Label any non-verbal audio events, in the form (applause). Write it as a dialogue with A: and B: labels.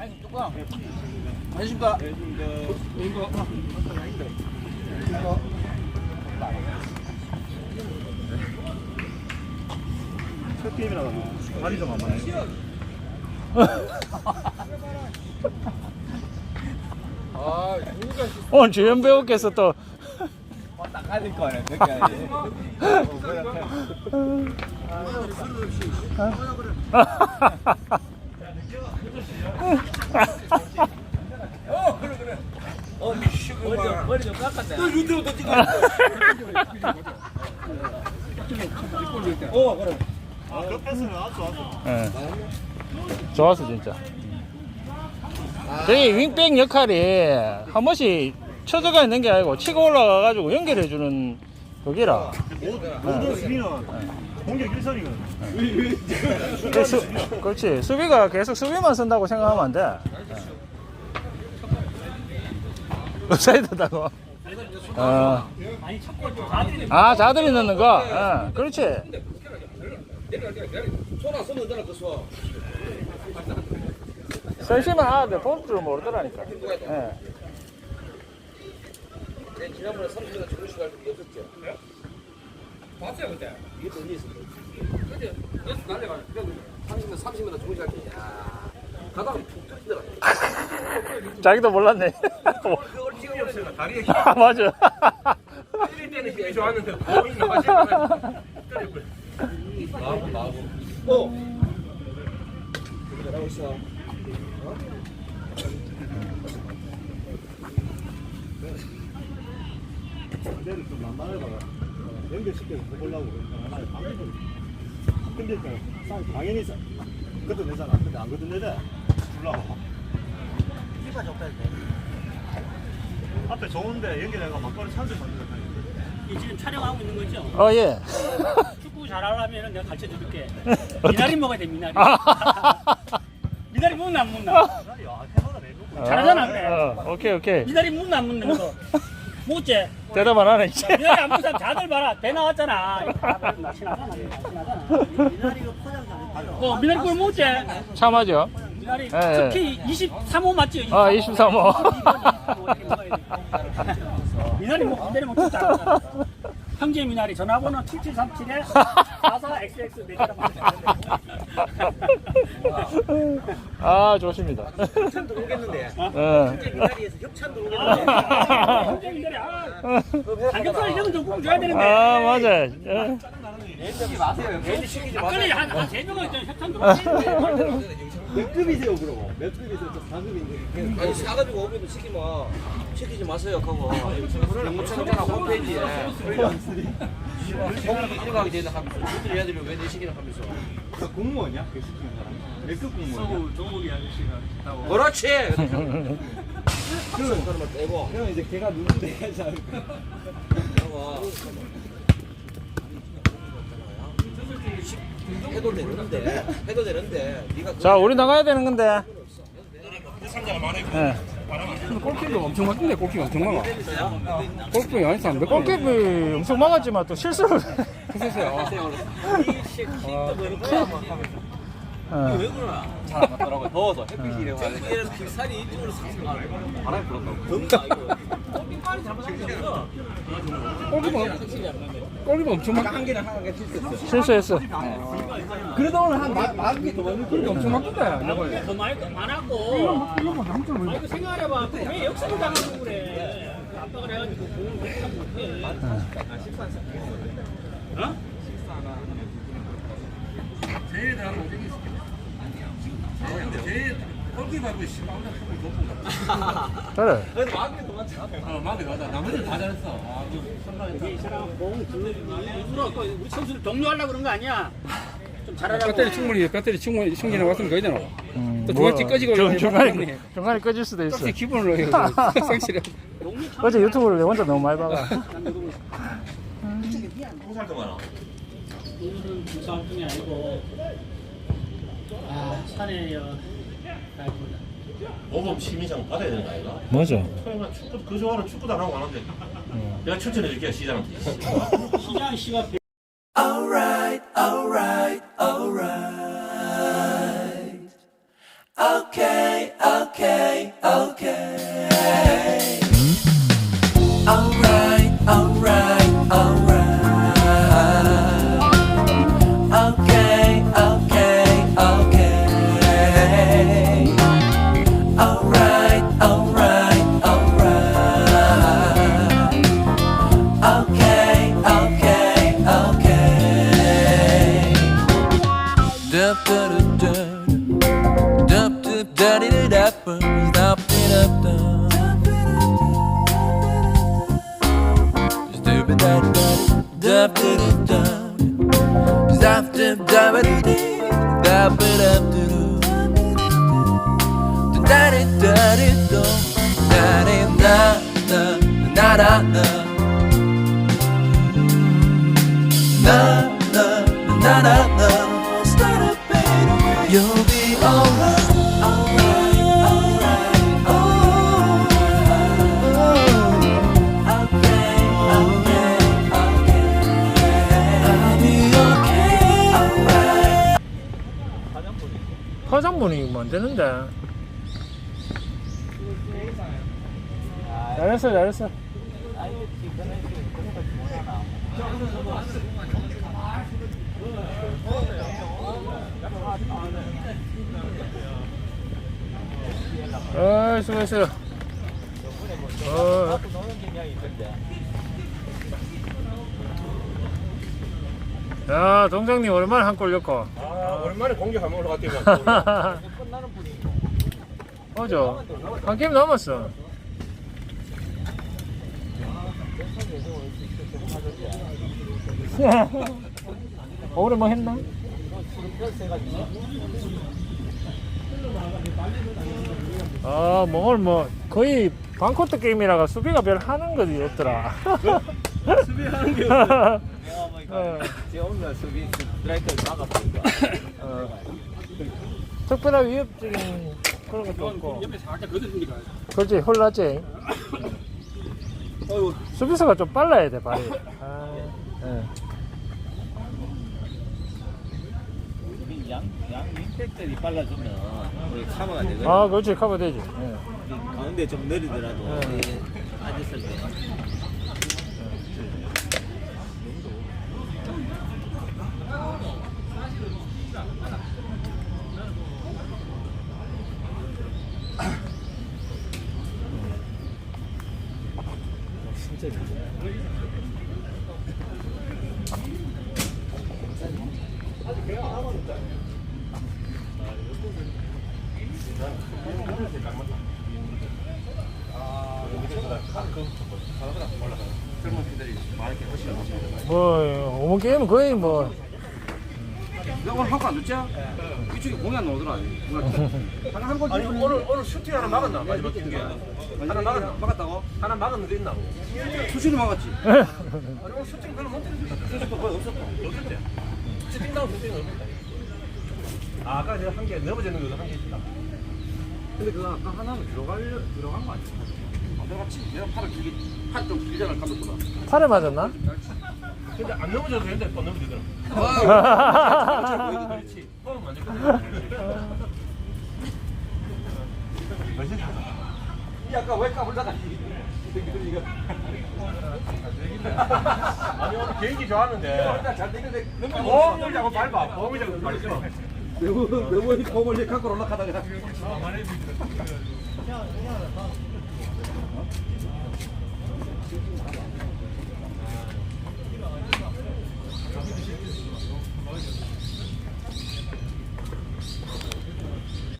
A: 아니 뚜껑. 안녕하십니까.
B: 첫 게임이라고 다리 좀 해.
A: 아, 누가
C: 오늘 주연 배우께서 또
A: 닦아질 거 아니야, 그렇게 아니지. 어, 머리 좀, 머리 좀 깎았네. 또 유튜브도 찍어. 어, 그래.
B: 아, 그 패스는 아주 좋았어.
C: 예. 좋았어 진짜. 저희 윙백 역할이 한 번씩 쳐들어가 있는 게 아니고 치고 올라가가지고 연결해주는 거기라.
B: 모든 수비는 공격 일선이거든.
C: 그 수, 그렇지. 수비가 계속 수비만 쓴다고 생각하면 안 돼. 업사이드다고. 어. 아, 자들이 넣는 거. 어, 그렇지.
A: 그 손.
C: 설시만 하는데 볼 줄 모르더라니까. 예.
A: 내 지난번에 30년 정도 시간 없었죠? 봤어요, 그때. 이게 또 어디 있었어? 그때, 여기서 날려가. 30년, 30년 정도 시간 때, 야 가다가 푹 터지더라. (laughs)
C: 자기도 몰랐네.
A: 그걸 찍으면 없으니까 다리에
C: 아, 맞아.
A: 때릴 때는 힘이 좋았는데, 거의 마시면 나하고, 나하고. 어! 잘하고 있어.
B: 상대를 좀 만만하다가 연결시켜서 해보려고 만만하게 방금 근데 그 상- 당연히 사- 그것도 내잖아. 근데 안. 주려고.
D: 피가 적당히 돼.
B: 앞에 좋은데 연결해가 막걸리 찬스 만들었다.
D: 이 지금 촬영하고 있는 거죠?
C: 어, 예. (laughs)
D: 축구 잘하려면 내가 가르쳐 줄게. (laughs) 미나리 먹어야 돼, 미나리.
C: 아. (laughs)
D: 미나리 먹나 안 먹나?
B: 야, 해마다 내고.
D: 잘하잖아, 그래.
C: 어, 오케이, 오케이.
D: 미나리 먹나 안 먹나 거. 먹지?
C: 대답 안 하네, 이제.
D: 미나리 안 사람 다들 봐라. 배 나왔잖아. 어, 미나리 꿀 먹지?
C: 참하죠?
D: 미나리
C: 예, 예.
D: 특히 23호 맞지?
C: 아, 23호.
D: 미나리 먹, 미나리 먹 진짜. 형제 미나리 전화번호 7737에 44XX (laughs) 네 자리
C: 아, 좋습니다.
A: 협찬 들어오겠는데.
C: 어.
A: 미나리에서 협찬 들어오겠는데.
D: 아 삼겹살 이런 줘야 되는데.
C: 아, 맞아. 예.
A: 얘기 마세요. 괜히 시키지
D: 막걸리 한한세 일단 협찬 들어오지.
B: 몇 급이세요, 그러고? 몇 급이세요? 저 4급인데.
A: 아니 사가지고 오면 시키면 시키지 마세요 하고 영무청장 홈페이지에 공기 일어가게 되는 하면서
B: 왜그 공무원이야? 그 시키는 사람. 몇급 공무원이야?
D: 조목이 아저씨가
A: 그렇지 그러면 빼고
B: 형 이제 걔가 누군데 (laughs)
A: 해도 되는데 해도 되는데 네가
C: 자, 우리 나가야 되는 건데. 예.
E: 골키도 엄청 맞던데 골키가 엄청 막아 골키가 양이 안 됐고
C: 골키퍼 엄청 막았지만 또 실수를.
E: 했었어요
C: 어.
A: 잘안 맞더라고요. 더워서 햇빛이 이래 가지고. 빗살이 이쪽으로 상승하고 바람이 불었다고. 덥다 이거 햇빛깔이 잘못하면
E: 골키가 골키가 엄청 막
A: 한 개는 한개 실수했어
C: 실수했어.
E: 그래도 오늘 한 만개 더 맞는 골키 엄청 내가
D: 더 많이 안 하고. 아 이거 생각해봐. 왜 역습을 당하고 그래? 아빠가 그래가지고 공을 못 하고 못해. 어?
E: 제일 거 되게 있어. 제일 골키 밟고 씨발 혼자 super 높은
C: 그래.
A: 그래도 마음이 더 많잖아
E: 거 마음에 맞아. 나머지는 다 잘했어. 아, 그 선방에
D: 이 사람 공을 일부러 그 우리 선수를 독려하려고 그런 거 아니야? 좀 잘하라고.
E: 배터리 충분히 배터리 충분히 충전해 왔으면 거의 되나
C: 음,
E: 또 중간에
C: 뭐,
E: 꺼지고
C: 중- 중간에. 중간에 꺼질 수도 있어.
E: 혹시 기분으로 해요. (laughs) 상실해.
C: 어제 유튜브를 내 혼자 너무 많이 봐가.
D: 오늘은 부산뿐이 아니고 아 산에 여 아이고
B: 모범 시민장 받아야 되는 거 아이가?
C: 맞아.
B: 토요일날 축구, 그 좋아하는 축구도 안 하고 안 하는데. 내가 추천해 줄게, 시장한테.
D: 시장 씨와
A: da di da da da da da da da da da da da da da da da da da Na na na na
C: 화장분이 만드는데. 잘했어, 잘했어. 어, 수고했어. 어. 야, 동장님 오랜만에 한골 넣고.
F: 아, 오랜만에 공격 한번 올라갔더니.
C: 맞아. 한 게임 남았어. (laughs) 오늘 뭐 했나? 아, 뭐 오늘 뭐 거의 반코트 게임이라가 수비가 별 하는 것이 없더라. (laughs)
G: 수비하는 게 (laughs) 오늘 수비 스트라이크를 막았으니까.
C: 어. 위협적인 그런 것도 없고.
F: 옆에 살짝 걷어주니까.
C: 그렇지, 홀라지. 수비수가 좀 빨라야 돼, 발이. (laughs) 아, 예.
G: 양, 양 윙백들이 빨라지면 우리 카바가 되거든.
C: 아, 그렇지, 커버 되지. 예.
G: 가운데 좀 느리더라도
C: 네.
G: 빠졌을 때. 진짜
C: 뭐, 어머 게임은 거의 뭐.
F: 너 오늘 한거 안 줬지? 이쪽에 공이 안 나오더라. 하나 한 골
G: 아니 오늘 오늘 슈팅 하나 막았나 마지막 뛴게
F: 하나 막았, 막았다고?
G: 하나 막았는데 있나?
F: 수신을 막았지. (laughs)
G: 아니 오늘 슈팅 별로 못 뛰는 슈팅도 거의 없었고 없었대. 슈팅 다운 슈팅 없었다. 아 아까 내가 한 개 넘어지는 거도 한개 있다.
F: 근데 그거 아까 하나는 들어갈, 들어간 거 아니야? 안 들어갔지. 내가 팔을 길게, 팔좀 길잖아, 감독보다.
C: 팔에 맞았나?
G: 근데 안 넘어져도 되는데 또 넘어지더라. 그렇지.
F: 왜 까불다가 이거
G: 아니 개인기 좋아하는데
F: 잘 되는데
G: 범을 자꾸 밟아 범을 자꾸 밟아
F: 매우 매우 범을 이렇게 갖고 올라가다가 Thank you.